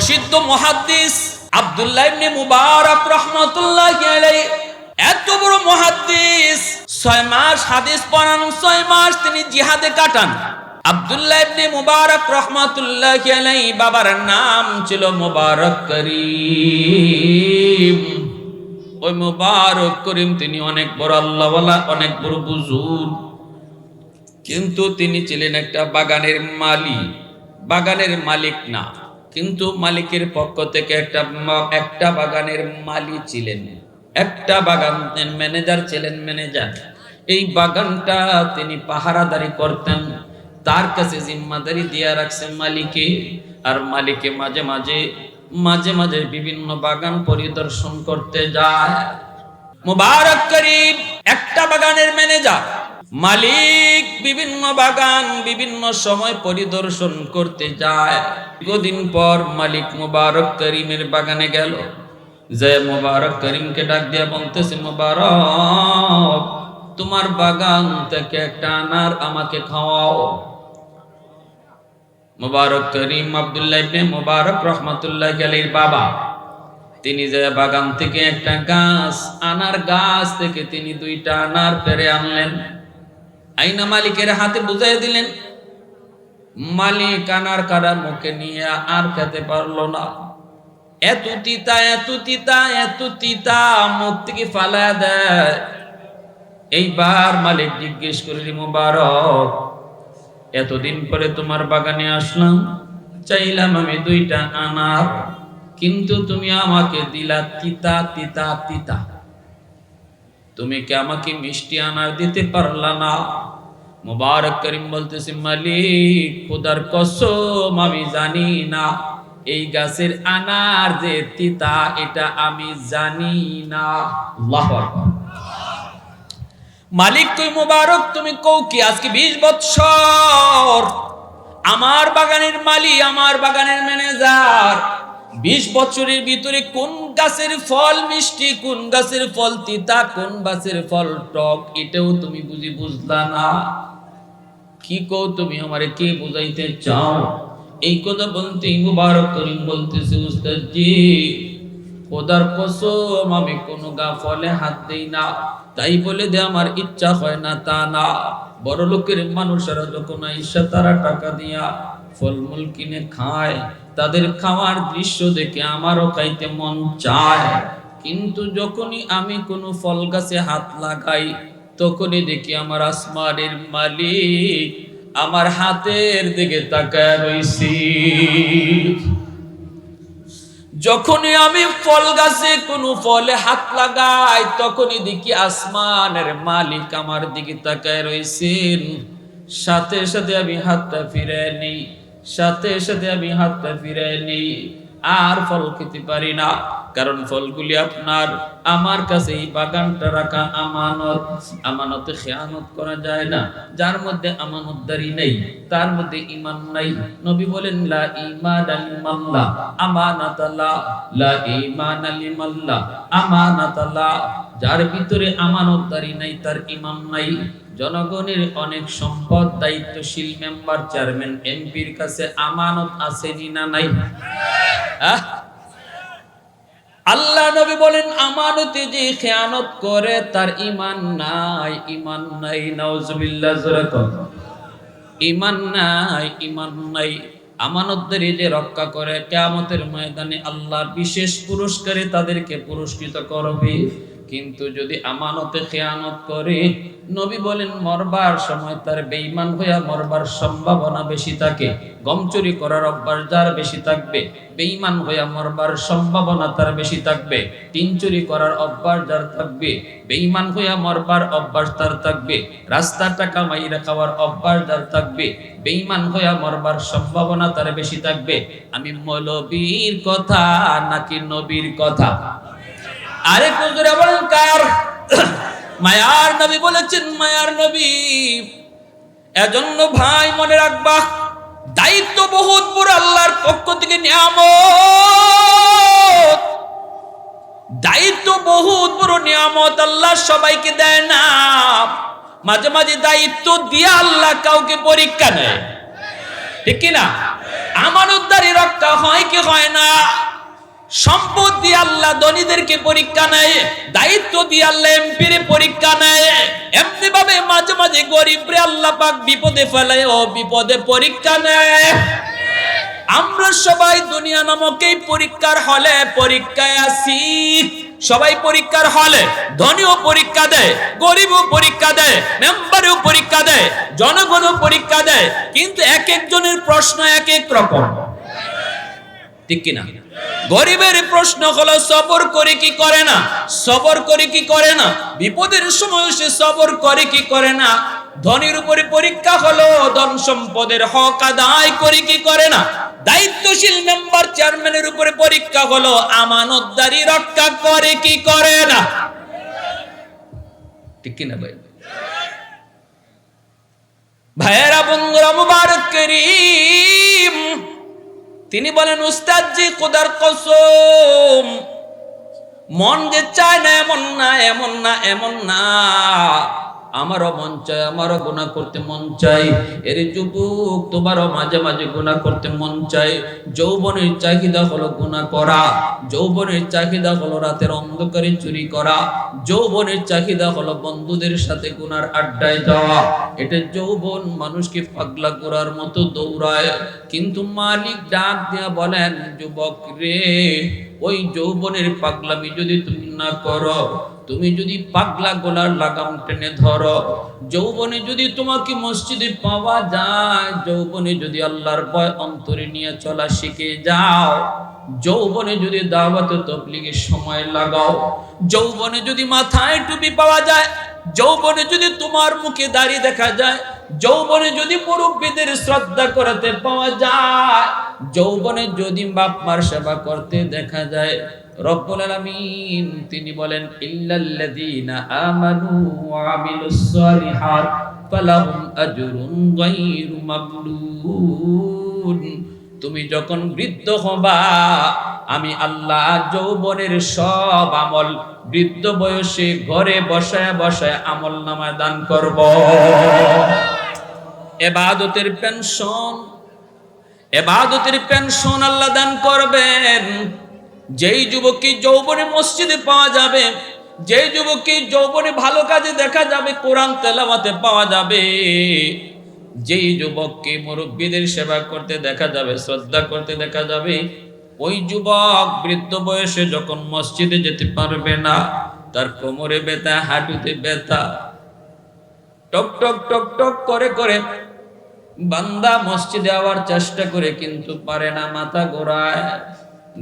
প্রসিদ্ধ মহাদ্দিস আব্দুল্লাহ ইবনে মুবারক রহমাতুল্লাহ আলাইহি। এত বড় মহাদ্দিস। ছয় মাস হাদিস পড়ান, ছয় মাস তিনি জিহাদে কাটান। আব্দুল্লাহ ইবনে মুবারক রহমাতুল্লাহ আলাইহি বাবার নাম ছিল মুবারক করিম। ওই মুবারক করিম তিনি অনেক বড় আল্লাহওয়ালা, অনেক বড় বুজুর কিন্তু তিনি ছিলেন একটা বাগানের মালিক। বাগানের মালিক না। কিন্তু মালিকের পক্ষ থেকে একটা একটা বাগানের মালি ছিলেন। একটা বাগানের ম্যানেজার ছিলেন ম্যানেজার। এই বাগানটা তিনি পাহারাদারি করতেন। তার কাছে জিম্মাদারি দিয়া রাখছেন মালিকে। আর মালিকে মাঝে মাঝে মাঝে মাঝে বিভিন্ন বাগান পরিদর্শন করতে যায়। মুবারক করিম, একটা বাগানের ম্যানেজার। মালিক বিভিন্ন বাগান, বিভিন্ন সময় পরিদর্শন করতে যায়। দীর্ঘদিন পর মালিক মুবারক করিমের বাগানে গেল। যে মুবারক করিমকে ডাক দিয়া বলতেছে, মুবারক, তোমার বাগান থেকে একটা আনার আমাকে খাওয়াও। মুবারক করিম আব্দুল্লাহ ইবনে মুবারক রহমাতুল্লাহ আলাইহির বাবা। তিনি যে বাগান থেকে একটা গাছ, আনার গাছ থেকে তিনি দুইটা আনার পেরে আনলেন। আইনা মালিকের হাতে বুঝাই দিলেন মালিক আনার কারা মুখে নিয়ে আর খেতে পারল না। এত তিতা এত তিতা এত তিতা, মুখ থেকে ফালা দেয়। এইবার মালিক জিজ্ঞেস করি মুবারক, এতদিন পরে তোমার বাগানে আসলাম, চাইলাম আমি দুইটা আনার, কিন্তু তুমি আমাকে দিলা তিতা তিতা তিতা। তুমি কি আমাকে মিষ্টি আনার দিতে পারলা না? মুবারক করিম বলতেছি, মালিক, খুদার কসম, আমি জানি না। এই গাছের আনার যে তিতা, এটা আমি জানি না। মালিক, তুই মুবারক, তুমি কও কি আজকে বিশ বৎসর। আমার বাগানের মালি আমার বাগানের ম্যানেজার। বিশ বছরের ভিতরে কোন গাছের ফল মিষ্টি, কোন গাছের ফল তিতা, কোন গাছের ফল টক, এটাও তুমি বুঝি বুঝলা না? কি কও তুমি আমারে, কে বুঝাইতে চাও? এই কথা বলতে মুবারক করিম বলতেছে উস্তাদ জি খোদার কসম, আমি কোনো গা ফলে হাত দেই না, তাই বলে দে আমার ইচ্ছা হয় না তা না। বড় লোকের মানুষেরা যখন আইসা তারা টাকা দিয়া ফলমূল কিনে খায় তাদের খাওয়ার দৃশ্য দেখে আমারও খাইতে মন চায়। কিন্তু যখনই আমি কোনো ফল গাছে হাত লাগাই, তখনই দেখি আমার আসমানের মালিক আমার হাতের দিকে তাকায় রইছি। যখনই আমি ফল গাছে কোনো ফলে হাত লাগাই, তখনই দেখি আসমানের মালিক আমার দিকে তাকায় রয়েছেন সাথে সাথে আমি হাতটা ফিরে নেই। সাথে সাথে আমি হাতটা ফিরে নেই। আর ফল খেতে পারি না, কারণ ফলগুলি আপনার। আমার কাছে এই বাগানটা রাখা আমানত। আমানতে খেয়ানত করা যায় না। যার মধ্যে আমানতদারি নেই, তার মধ্যে ইমান নাই। নবী বলেন, লা ইমান আলিমাল্লাহ আমানাতাল্লাহ লা ইমান আলিমাল্লাহ আমানাতাল্লাহ যার ভিতরে আমানতদারি নাই, তার ইমান নাই। জনগণের অনেক সম্পদ, দায়িত্বশীল মেম্বার, চেয়ারম্যান, এমপির কাছে আমানত আছে না নাই? আল্লাহ নবী বলেন, আমানতে যে খেয়ানত করে, তার ইমান নাই ইমান নাই, নাউজুবিল্লাহ। ইমান নাই ইমান নাই। আমানতদের যে রক্ষা করে, কেয়ামতের ময়দানে আল্লাহ বিশেষ পুরস্কারে তাদেরকে পুরস্কৃত করবে। কিন্তু যদি আমানতে খেয়ানত করে, নবী বলেন, মরবার সময় তার বেঈমান হইয়া মরবার সম্ভাবনা বেশি থাকে। গম চুরি করার অভ্যাস যার বেশি থাকবে বেইমান হইয়া মরবার সম্ভাবনা তার বেশি থাকবে। তিন চুরি করার অভ্যাস যার থাকবে, বেঈমান হইয়া মরবার অভ্যাস তার থাকবে। রাস্তার টাকা মাইরা খাওয়ার অভ্যাস যার থাকবে, বেঈমান হইয়া মরবার সম্ভাবনা তার বেশি থাকবে। আমি মৌলবীর কথা নাকি নবীর কথা? আরে কুজুরে বলেন কার। মায়ার নবী বলেছেন, মায়ার নবী, এজন্য ভাই মনে রাখবা, দায়িত্ব বহুত বড় আল্লাহর পক্ষ থেকে নিয়ামত। দায়িত্ব বহুত বড় নিয়ামত আল্লাহ সবাইকে দেয় না। মাঝে মাঝে দায়িত্ব দিয়ে আল্লাহ কাউকে পরীক্ষা নেয়। ঠিক কি না আমানতদারি রক্ষা হয় কি হয় না? সম্পদ দিয়ে আল্লাহ ধনীদেরকে পরীক্ষা নেয়, দায়িত্ব দিয়ে আল্লাহ এমপির পরীক্ষা নেয়। এমনি ভাবে মাঝে মাঝে গরিবরে আল্লাহ পাক বিপদে ফেলায় ও বিপদে পরীক্ষা নেয়। আমরা সবাই দুনিয়া নামক এই পরীক্ষার হলে পরীক্ষায় আছি সবাই পরীক্ষার হলে ধনীও পরীক্ষা দেয়, গরিবও পরীক্ষা দেয়, মেম্বারও পরীক্ষা দেয়, জনগণও পরীক্ষা দেয়, কিন্তু এক একজনের প্রশ্ন এক এক রকম। ঠিক কিনা? গরিবের প্রশ্ন হলো, সবর করে কি করে না? সবর করে কি করে না? বিপদের সময় সে সবর করে কি করে না? ধনীর উপরে পরীক্ষা হলো, ধন সম্পদের হক আদায় করে কি করে না? দায়িত্বশীল মেম্বার চেয়ারম্যানের উপরে পরীক্ষা হলো, আমানতদারি রক্ষা করে কি করে না? ঠিক কিনা ভাই? ভাইয়েরা, বন্ধুরা, মুবারক করিম। তিনি বলেন, উস্তাদজি কোদার কসম, মন যে চায় না এমন না এমন না এমন না। আমারও মন চায়, আমারও গুণা করতে মন চাই এর যুবক তোমারও মাঝে মাঝে গুণা করতে মন চাই যৌবনের চাহিদা হলো গুণা করা। যৌবনের চাহিদা হলো রাতের অন্ধকারে চুরি করা। যৌবনের চাহিদা হলো বন্ধুদের সাথে গুনার আড্ডায় যাওয়া। এটা যৌবন মানুষকে পাগলা করার মতো দৌড়ায়। কিন্তু মালিক ডাক দিয়া বলেন, যুবক রে, ওই যৌবনের পাগলামি যদি তুমি না করো তুমি যদি পাগলা গোলার লাগাম টেনে ধরো, যৌবনে যদি তোমাকে মসজিদে পাওয়া যায়, যৌবনে যদি আল্লাহর ভয় অন্তরে নিয়ে চলা শিখে যাও, যৌবনে যদি দাওয়াতে তবলিগের সময় লাগাও, যৌবনে যদি মাথায় টুপি পাওয়া যায় যৌবনে যদি তোমার মুখে দাড়ি দেখা যায়, যৌবনে যদি মুরব্বীদের শ্রদ্ধা করতে পাওয়া যায়, যৌবনে যদি বাপ মার সেবা করতে দেখা যায়, রব্বুল আলামিন তিনি বলেন, ইল্লাল্লাযীনা আমানু ওয়া আমিলুস সালিহাত ফালাহুম আজরুন গায়রু মামনুন তুমি যখন বৃদ্ধ হবা, আমি আল্লাহ যৌবনের সব আমল বৃদ্ধ বয়সে ঘরে বসায় বসায় আমল নামায় দান করব। এবাদতের পেনশন এবাদতের পেনশন আল্লাহ দান করবেন। যেই যুবককে যৌবনে মসজিদে পাওয়া যাবে, যেই যুবককে যৌবনে ভালো কাজে দেখা যাবে, কোরআন তেলাওয়াতে পাওয়া যাবে। যেই যুবককে মুরব্বীদের সেবা করতে দেখা যাবে, শ্রদ্ধা করতে দেখা যাবে, ওই যুবক বৃদ্ধ বয়সে যখন মসজিদে যেতে পারবে না, তার কোমরে ব্যথা, হাঁটুতে ব্যথা, টক টক টক টক করে করে বান্দা মসজিদে আওয়ার চেষ্টা করে কিন্তু পারে না মাথা ঘোরায়।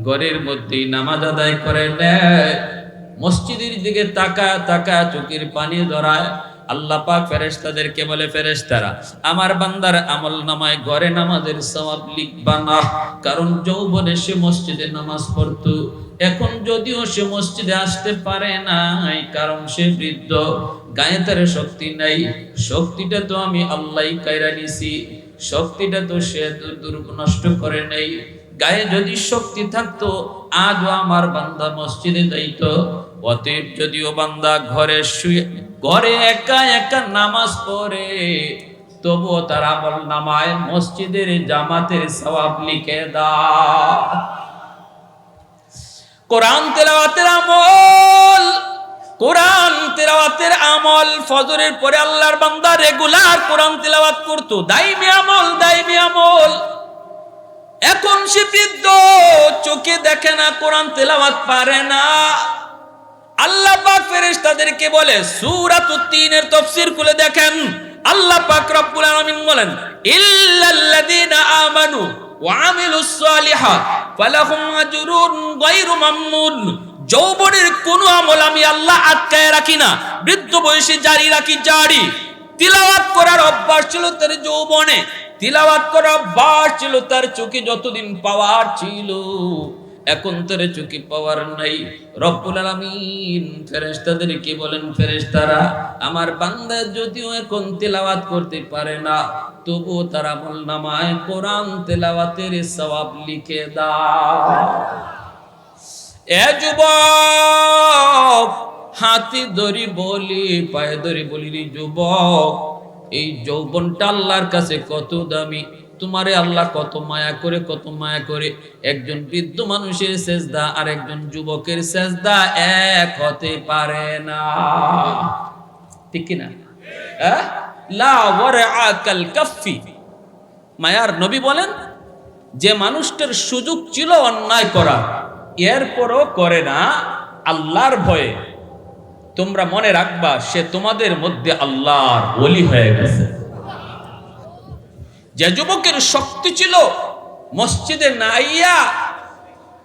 ঘরের মধ্যেই নামাজ আদায় করে, নেয়। মসজিদের দিকে তাকা তাকা চোখের পানি ধরায়। আল্লাহ পাক ফেরেশতাদেরকে বলে, ফেরেশতারা, আমার বান্দার আমল নামায় ঘরে নামাজের সওয়াব লিখবা না। কারণ যৌবনে সে মসজিদে নামাজ পড়তো। এখন যদিও সে মসজিদে আসতে পারে নাই, কারণ সে বৃদ্ধ। গায়ে তার শক্তি নাই। শক্তিটা তো আমি আল্লাহই কায়রা নিছি। শক্তিটা তো সে দূর দূর নষ্ট করে নেই। গায়ে যদি শক্তি থাকতো, আজও আমার বান্দা মসজিদে যাইত। অতএব যদিও বান্দা ঘরে শুয়ে ঘরে একা একা নামাজ পড়ে, তবুও তার আমল নামায় মসজিদের জামাতের সওয়াব লিখে দাও। কোরআন তেলাওয়াতের আমল, কোরআন তেলাওয়াতের আমল, ফজরের পরে আল্লাহর বান্দা রেগুলার কোরআন তেলাওয়াত করতো, দাইমি আমল দাইমি আমল। এখন সে বৃদ্ধ, চোখে দেখে না কোরআন তেলাওয়াত পারে না। আল্লাহ পাক ফেরেশতাদেরকে বলে, সূরাতুত তিনের তাফসীর খুলে দেখেন। আল্লাহ পাক রব্বুল আলামিন বলেন, ইল্লাল্লাযীনা আমানু ওয়া আমিলুস সালিহাত, ফালাহুম আজরুন গায়রু মামনুন। যৌবনের কোন আমল আমি আল্লাহ আটকায় রাখি না। বৃদ্ধ বয়সে জারি রাখি জারি। তিলাওয়াত করার অভ্যাস ছিল তার যৌবনে। তিলাওয়াত করার অভ্যাস ছিল তার চোখে যতদিন পাওয়ার ছিল। এখন তার চোখে পাওয়ার নাই। রব্বুল আলামিন ফেরেশতাদের কি বলেন, ফেরেশতারা, আমার বান্দা যদিও এখন তেলাওয়াত করতে পারে না, তবুও তার আমল নামায় কোরআন তেলাওয়াতের সওয়াব লিখে দাও। এ যুবক, হাতি ধরি বলি, পায়ে ধরি বলি যুবক, এই যৌবনটা আল্লাহর কাছে কত দামি। তোমারে আল্লাহ কত মায়া করে, কত মায়া করে। একজন বৃদ্ধ মানুষের সেজদা আর একজন যুবকের সেজদা এক হতে পারে না। ঠিক কিনা? কাফফি। মায়ার নবী বলেন, যে মানুষটার সুযোগ ছিল অন্যায় করার এরপরও করে না আল্লাহর ভয়ে। তোমরা মনে রাখবা, সে তোমাদের মধ্যে আল্লাহর ওলি হয়ে গেছে। যে যুবকের শক্তি ছিল, মসজিদে নাইয়া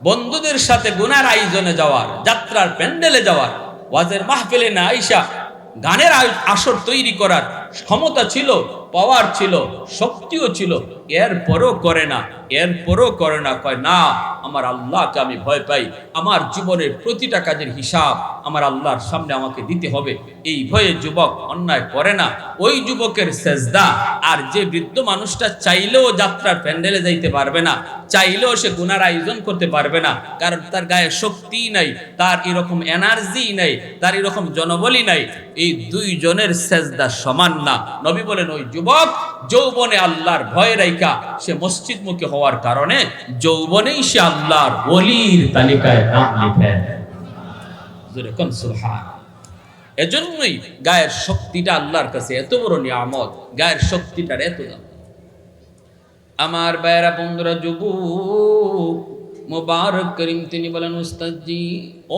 বন্ধুদের সাথে গুনার আয়োজনে যাওয়ার, যাত্রার প্যান্ডেলে যাওয়ার, ওয়াজের মাহফিলে না আইসা গানের আসর তৈরি করার ক্ষমতা ছিল পাওয়ার ছিল, শক্তিও ছিল, এরপরও করে না, এরপরও করে না, কয়, না, আমার আল্লাহকে আমি ভয় পাই, আমার জীবনের প্রতিটা কাজের হিসাব আমার আল্লাহর সামনে আমাকে দিতে হবে। এই ভয়ে যুবক অন্যায় করে না। ওই যুবকের সেজদা, আর যে বৃদ্ধ মানুষটা চাইলেও যাত্রার প্যান্ডেলে যাইতে পারবে না, চাইলেও সে গুনার আয়োজন করতে পারবে না, কারণ তার গায়ে শক্তি নাই, তার এরকম এনার্জি নাই, তার এরকম জনবলি নাই। এই দুই জনের সেজদা সমান না। নবী বলেন, ওই যুবক যৌবনে আল্লাহর ভয় রাইকা সে মসজিদমুখী হওয়ার কারণে যৌবনেই সে আল্লাহর ওলির তালিকায় নাম লিখে। এজন্যই গায়ের শক্তিটা আল্লাহর কাছে এত বড় নিয়ামত, গায়ের শক্তিটার এত আমার বাইরা বন্ধুরা, যুবক মোবারক করিম, তিনি বলেন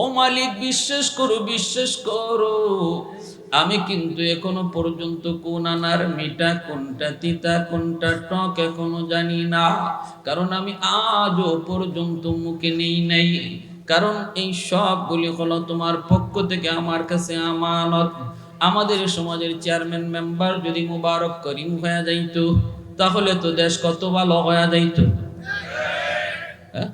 ও মালিক, বিশ্বাস করো বিশ্বাস করো। আমি কিন্তু এখনও পর্যন্ত কোন আনার মিঠা কোনটা তিতা, কোনটা টক এখনও জানি না। কারণ আমি আজও পর্যন্ত মুখে নেই নাই। কারণ এই সবগুলি হলো তোমার পক্ষ থেকে আমার কাছে আমানত। আমাদের সমাজের চেয়ারম্যান মেম্বার যদি মুবারক করিম হয়ে যাইতো, তাহলে তো দেশ কত ভালো হয়ে যাইতো। হ্যাঁ?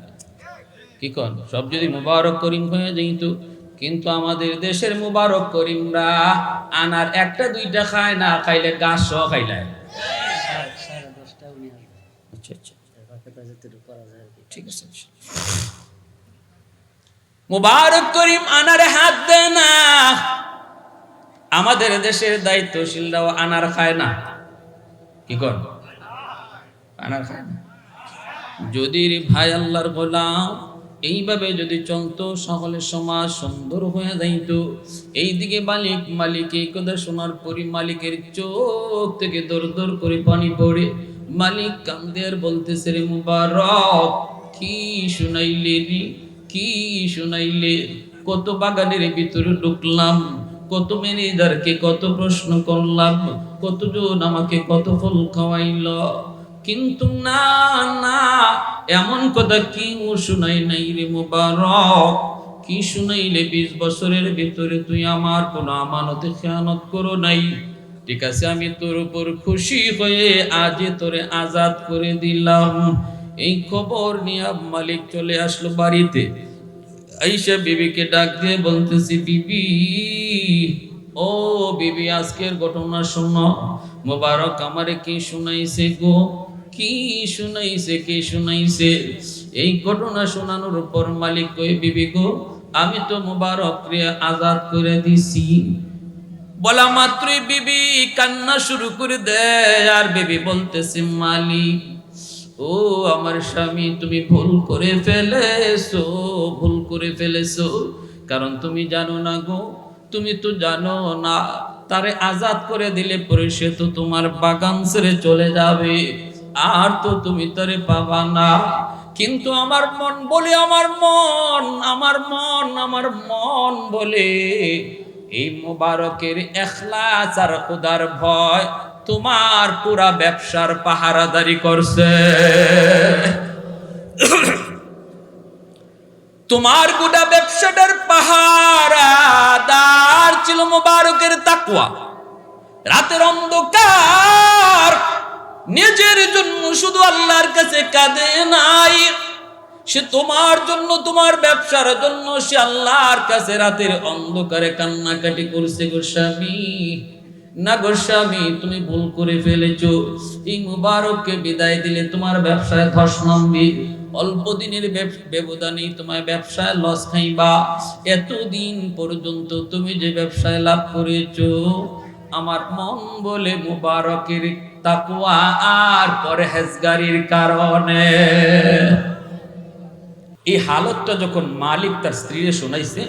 কি কন? সব যদি মুবারক করিম হয়ে যাইতো কিন্তু আমাদের দেশের মুবারক করিমরা আনার একটা, দুইটা খায়, না খাইলে গাছ সহ খাইলায়। আচ্ছা আচ্ছা। আছে মুবারক করিম আনারে হাত দেয় না। আমাদের দেশের দায়িত্বশীলরাও আনার খায় না। কি কর? আনার খায় না। যদি ভাই আল্লাহর গোলাম এইভাবে যদি চলতো, সকলে সমাজ সুন্দর হয়ে যাইত। এইদিকে মালিক মালিক এই কথা শোনার পরই মালিকের চোখ থেকে দর দর করে পানি পড়ে। মালিক কান্দে আর বলতেছে, রে মুবারক, কি শুনাইলে রে, কি শুনাইলে? কত বাগানের ভিতরে ঢুকলাম, কত ম্যানেজারকে কত প্রশ্ন করলাম, কতজন আমাকে কত ফল খাওয়াইল? কিন্তু না না, এমন কথা কি শুনাই নাই রে মোবারক। কি শুনাইলে বিশ বছরের ভিতরে তুই আমার কোনো আমানতে খেয়ানত করো নাই? ঠিক আছে, আমি তোর উপর খুশি হয়ে আজ তোরে আজাদ করে দিলাম। এই খবর নিয়ে মালিক চলে আসলো বাড়িতে। আইসা বিবিকে ডাক দিয়ে বলতেছি, বিবি, ও বিবি, আজকের ঘটনা শোনো। মোবারক আমারে কি শুনাইছে গো? কি শুনাইছে কি শুনাইছে? এই ঘটনা শোনানোর পর মালিক কই বিবি গো, আমি তো মোবারক আজাদ করে দিছি। বলা মাত্রই বিবি কান্না শুরু করে দেয়, আর বিবি বলতেছে, মালিক, ও আমার স্বামী, তুমি ভুল করে ফেলেছো, ভুল করে ফেলেছো। কারণ তুমি জানো না গো, তুমি তো জানো না, তারে আজাদ করে দিলে পরে সে তো তোমার বাগান ছেড়ে চলে যাবে। আর তো তুমি তারে পাবা না। কিন্তু আমার মন বলে, আমার মন আমার মন আমার মন বলে, এই মোবারকের এখলাস আর খুদার ভয় তোমার পুরা ব্যবসার পাহারাদারি করছে। তোমার গোটা ব্যবসাটার পাহারাদার ছিল মোবারকের তাকুয়া রাতের অন্ধকার নিজের জন্য শুধু আল্লাহর কাছে কাঁদে নাই। সে তোমার জন্য, তোমার ব্যবসার জন্য সে আল্লাহর কাছে রাতের অন্ধকারে কান্নাকাটি করছে গো স্বামী। না গো স্বামী, তুমি ভুল করে ফেলেছো। এই মুবারককে বিদায় দিলে তোমার ব্যবসায় ধস নামবে। অল্প দিনের ব্যব- ব্যবধানেই তোমার ব্যবসায় লস খাইবা। এতদিন পর্যন্ত তুমি যে ব্যবসায় লাভ করেছ আমার মন বলে মুবারকের তাকুয়া আর পরে পরহেজগারির কারণে। এই হালতটা যখন মালিক তার স্ত্রীরে শোনাইছে,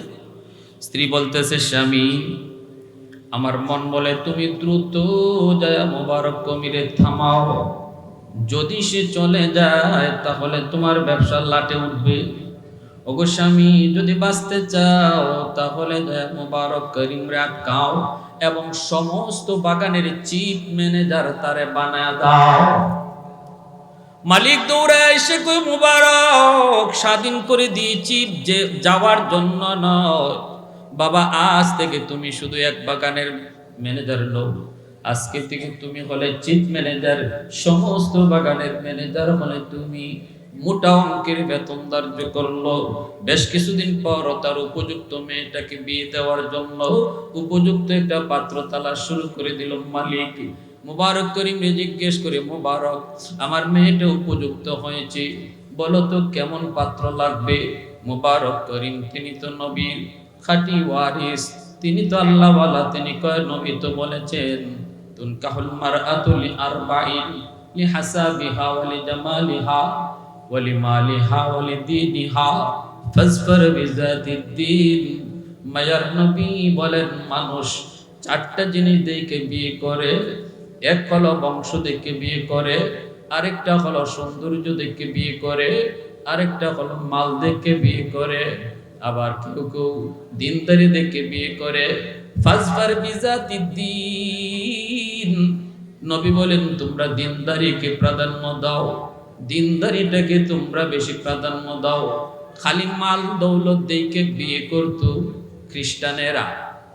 স্ত্রী বলতেছে, স্বামী, আমার মন বলে তুমি দ্রুত যায় মোবারক কমিরে থামাও। যদি সে চলে যায়, তাহলে তোমার ব্যবসার লাটে উঠবে। ওগো স্বামী, যদি বাঁচতে চাও, তাহলে মোবারক করিমরে আটকাও। এবং সমস্ত বাগানের চিফ ম্যানেজার তারে বানায় দাও। মালিক দৌড়ে এসে কই মুবারক, স্বাধীন করে দিয়েছি যে যাওয়ার জন্য নয়। বাবা, আজ থেকে তুমি শুধু এক বাগানের ম্যানেজার লোক। আজকে থেকে তুমি হলে চিফ ম্যানেজার, সমস্ত বাগানের ম্যানেজার হলে তুমি মোটা অঙ্কের বেতন ধার্য করল। বেশ কিছুদিন পর তার উপযুক্ত মেয়েটাকে বিয়ে দেওয়ার জন্য উপযুক্ত একটা পাত্র তালা শুরু করে দিল মালিক। মুবারক করিমরে জিজ্ঞেস করে, মুবারক, আমার মেয়েটা উপযুক্ত হয়েছে। বলো তো, কেমন পাত্র লাগবে? মুবারক করিম, তিনি তো নবীর খাটি ওয়ারিস। তিনি তো আল্লাহওয়ালা। তিনি কয় নবী তো বলেছেন, তুনকাহুল মারআতুলি আরবাইন লিহাসাবিহা ওয়ালি জামালিহা। মালিহা ওয়ালি দীনিহা ফাজফার বিজাতিদ্দিন মায়ার নবী বলেন, মানুষ চারটা জিনিস দেখে বিয়ে করে, এক হলো বংশ দেখে বিয়ে করে, আরেকটা হলো সৌন্দর্য দেখে বিয়ে করে, আরেকটা হলো মাল দেখে বিয়ে করে, আবার কেউ কেউ দিনদারি দেখে বিয়ে করে। ফাজবার বিজাতি দিন। নবী বলেন, তোমরা দিনদারিকে প্রাধান্য দাও। দিনদারিটাকে তোমরা বেশি প্রাধান্য দাও। খালি মাল দৌলত দেখে বিয়ে করতো খ্রিস্টানেরা।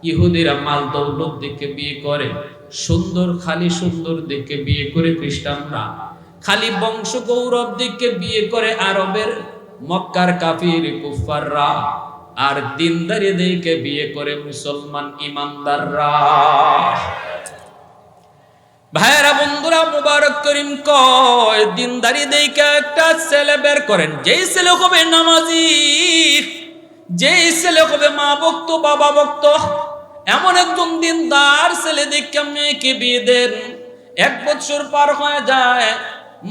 ইহুদিরা মাল দৌলত দেখে বিয়ে করে। সুন্দর, খালি সুন্দর দেখে বিয়ে করে খ্রিস্টানরা। খালি বংশ গৌরব দিকে বিয়ে করে আরবের মক্কার কাফির কুফাররা আর দিনদারি দেখে বিয়ে করে মুসলমান ইমানদাররা। ভাইয়েরা, বন্ধুরা, মুবারক করিম কয়, দিনদারি দেখে একটা ছেলে বের করেন। যেই ছেলে হবে নামাজি, যেই ছেলে হবে মা ভক্ত, বাবা ভক্ত, এমন একজন দিনদার ছেলে দেখে মেয়েকে বিয়ে দেন। এক বছর পার হয়ে যায়,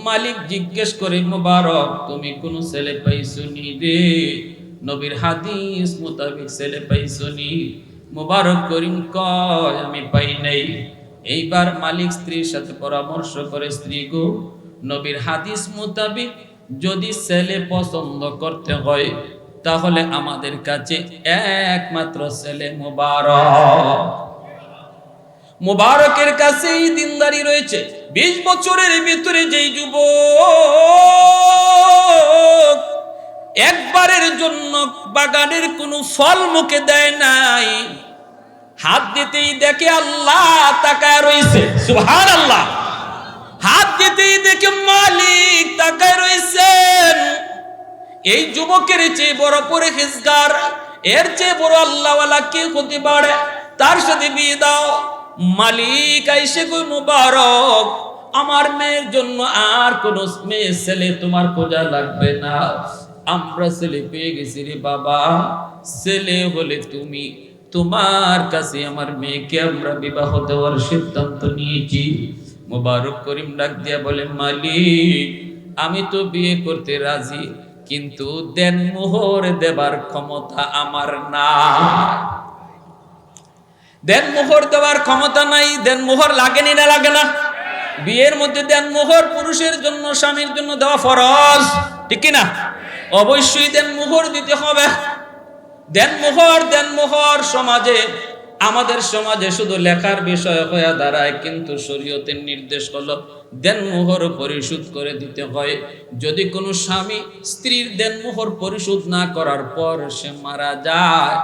মালিক জিজ্ঞেস করে, মুবারক, তুমি কোন ছেলে পাইছো নি রে? নবীর হাদিস মোতাবিক ছেলে পাইছো নি? মুবারক করিম কয়, আমি পাই নাই। এইবার মালিক স্ত্রীর সাথে পরামর্শ করে স্ত্রী গো নবীর হাদিস মোতাবিক যদি ছেলে পছন্দ করতে হয়, তাহলে আমাদের কাছে একমাত্র ছেলে মুবারক। মুবারকের কাছে এই দিনদারি রয়েছে। বিশ বছরের ভিতরে যেই যুব একবারের জন্য বাগানের কোনো ফল মুখে দেয় নাই হাত দিতেই দেখে আল্লাহ তাকায় রয়েছে। সুহান আল্লাহ হাত দিতেই দেখে মালিক তাকায় রয়েছেন। এই যুবকের চেয়ে বড় পরে হিসগার এর চেয়ে বড় আল্লাহওয়ালা কে হতে পারে? তার সাথে বিয়ে দাও। মালিক আইসে কই মুবারক, আমার মেয়ের জন্য আর কোন মেয়ে ছেলে তোমার খোঁজা লাগবে না। আমরা ছেলে পেয়ে গেছি রে বাবা। ছেলে হলে তুমি তোমার কাছে আমার মেয়েকে আমরা বিবাহ দেওয়ার সিদ্ধান্ত নিয়েছি। মোবারক করিম ডাক দিয়া বলে মালিক, আমি তো বিয়ে করতে রাজি, কিন্তু দেন মোহর দেবার ক্ষমতা আমার না দেন মোহর দেওয়ার ক্ষমতা নাই, দেন মোহর লাগেনি না লাগে না? বিয়ের মধ্যে দেন মোহর পুরুষের জন্য, স্বামীর জন্য দেওয়া ফরজ, ঠিক কি না অবশ্যই দেন মোহর দিতে হবে। দেন মোহর দেন মোহর সমাজে, আমাদের সমাজে শুধু লেখার বিষয় হয়ে দাঁড়ায়, কিন্তু শরীয়তের নির্দেশ হলো দেন মোহর পরিশোধ করে দিতে হয়। যদি কোনো স্বামী স্ত্রীর দেন মোহর পরিশোধ না করার পর সে মারা যায়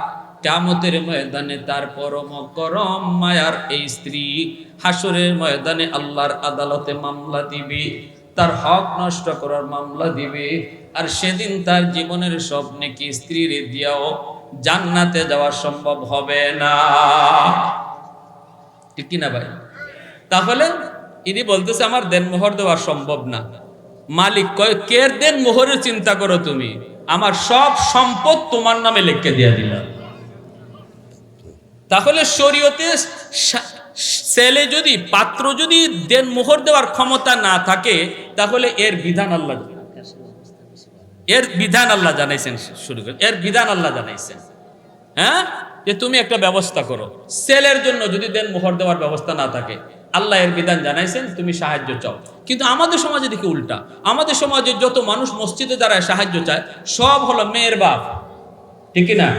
কামতের ময়দানে তার পরম করম মায়ার এই স্ত্রী হাসরের ময়দানে আল্লাহর আদালতে মামলা দিবে, তার হক নষ্ট করার মামলা দিবে, আর সেদিন তার জীবনের সব নাকি স্ত্রীর দিয়াও জান্নাতে যাওয়া সম্ভব হবে না। ঠিক কিনা ভাই? তাহলে ইনি বলতেছে, আমার দেন মোহর দেওয়া সম্ভব না। মালিক কয়, কে দেন মোহরের চিন্তা করো তুমি? আমার সব সম্পদ তোমার নামে লিখে দিয়ে দিলাম। তাহলে শরীয়তে ছেলে যদি, পাত্র যদি দেন মোহর দেওয়ার ক্ষমতা না থাকে, তাহলে এর বিধান আল্লাহ আকাশের অবস্থা বেশি ভালো এর বিধান আল্লাহ জানাইছেন শুরু করে। এর বিধান আল্লাহ জানাইছেন। হ্যাঁ? যে তুমি একটা ব্যবস্থা করো। সেলের জন্য যদি দেন মোহর দেওয়ার ব্যবস্থা না থাকে, আল্লাহ এর বিধান জানাইছেন, তুমি সাহায্য চাও। কিন্তু আমাদের সমাজে দেখি উল্টা। আমাদের সমাজে যত মানুষ মসজিদে যারা সাহায্য চায়, সব হলো মেয়ের বাপ। ঠিক না?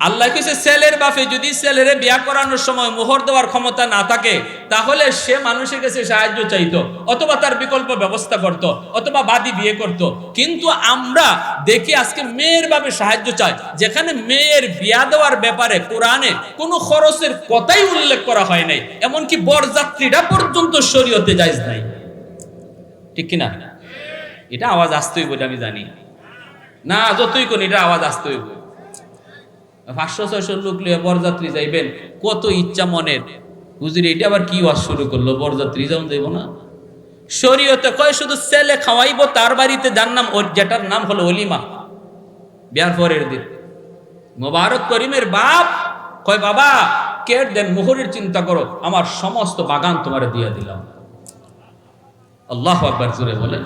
আল্লাহ কিছু ছেলের বাপে যদি ছেলের বিয়া করানোর সময় মোহর দেওয়ার ক্ষমতা না থাকে, তাহলে সে মানুষের কাছে সাহায্য চাইতো, অথবা তার বিকল্প ব্যবস্থা করত, অথবা বাদী বিয়ে করত। কিন্তু আমরা দেখি আজকে মেয়ের বাপে সাহায্য চায়, যেখানে মেয়ের বিয়া দেওয়ার ব্যাপারে কোরআনে কোনো খরচের কথাই উল্লেখ করা হয় নাই, এমনকি বরযাত্রীরা পর্যন্ত শরীয়তে যাইজ নাই। ঠিক কিনা? এটা আওয়াজ আসতেই বলে, আমি জানি। না, যতই কোন এটা আওয়াজ আসতেই পাঁচশো ছয়শো লোক লিয়ে বরযাত্রী যাইবেন, কত ইচ্ছা মনের। হুজুর, এটা আবার কি ওয়াজ শুরু করল? বরযাত্রী যেমন যাইব না। শরীয়তে কয়, শুধু ছেলে খাওয়াইব, তার বাড়িতে যার নাম ওর, যেটার নাম হলো অলিমা। বিয়ার পরের দিন। মোবারক করিমের বাপ কয়, বাবা কে দেন, মোহরের চিন্তা করো, আমার সমস্ত বাগান তোমার দিয়ে দিলাম। আল্লাহ আকবার জুড়ে বলেন।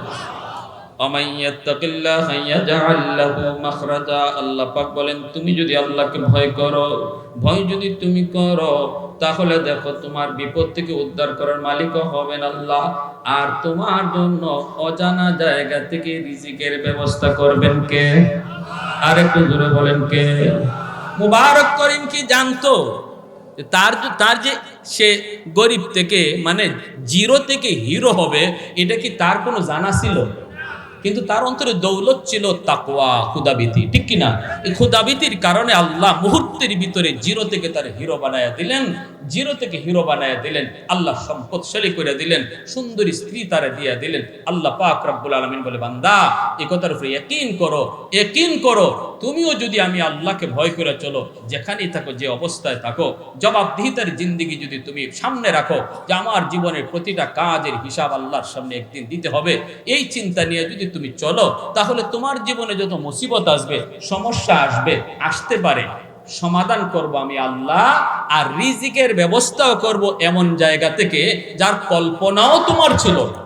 ومن يتق الله يجعل له مخرجا আল্লাহ পাক বলেন তুমি যদি আল্লাহকে ভয় করো ভয় যদি তুমি করো তাহলে দেখো তোমার বিপদ থেকে উদ্ধার করার মালিকও হবেন আল্লাহ আর তোমার জন্য অজানা জায়গা থেকে রিজিকের ব্যবস্থা করবেন কে আর একটু জোরে বলেন কে মুবারক করিম কি জানতো যে তার যে- তার যে সে গরিব থেকে মানে জিরো থেকে হিরো হবে এটা কি তার কোনো জানা ছিল কিন্তু তার অন্তরে দৌলত ছিল তাকোয়া ক্ষুদাবিতি ঠিক কিনা? এই ক্ষুদাবিতির কারণে আল্লাহ মুহূর্তের ভিতরে জিরো থেকে তার হিরো বানায়া দিলেন। জিরো থেকে হিরো বানায়া দিলেন, আল্লাহ সম্পদশালী করে দিলেন, সুন্দরী স্ত্রী তারা দিয়া দিলেন, আল্লাহ পাক রব্বুল আলমিন বলে, বান্দা, এ কথার উপরে একইন করো একইন করো। তুমিও যদি আমি আল্লাহকে ভয় করে চলো, যেখানেই থাকো, যে অবস্থায় থাকো, জবাবদিহিতার জিন্দিগি যদি তুমি সামনে রাখো, যে আমার জীবনের প্রতিটা কাজের হিসাব আল্লাহর সামনে একদিন দিতে হবে, এই চিন্তা নিয়ে যদি তুমি চলো, তাহলে তোমার জীবনে যত মুসিবত আসবে, সমস্যা আসবে, আসতে পারে। সমাধান করব আমি আল্লাহ, আর রিজিকের ব্যবস্থাও করব এমন জায়গা থেকে যার কল্পনাও তোমার ছিল না।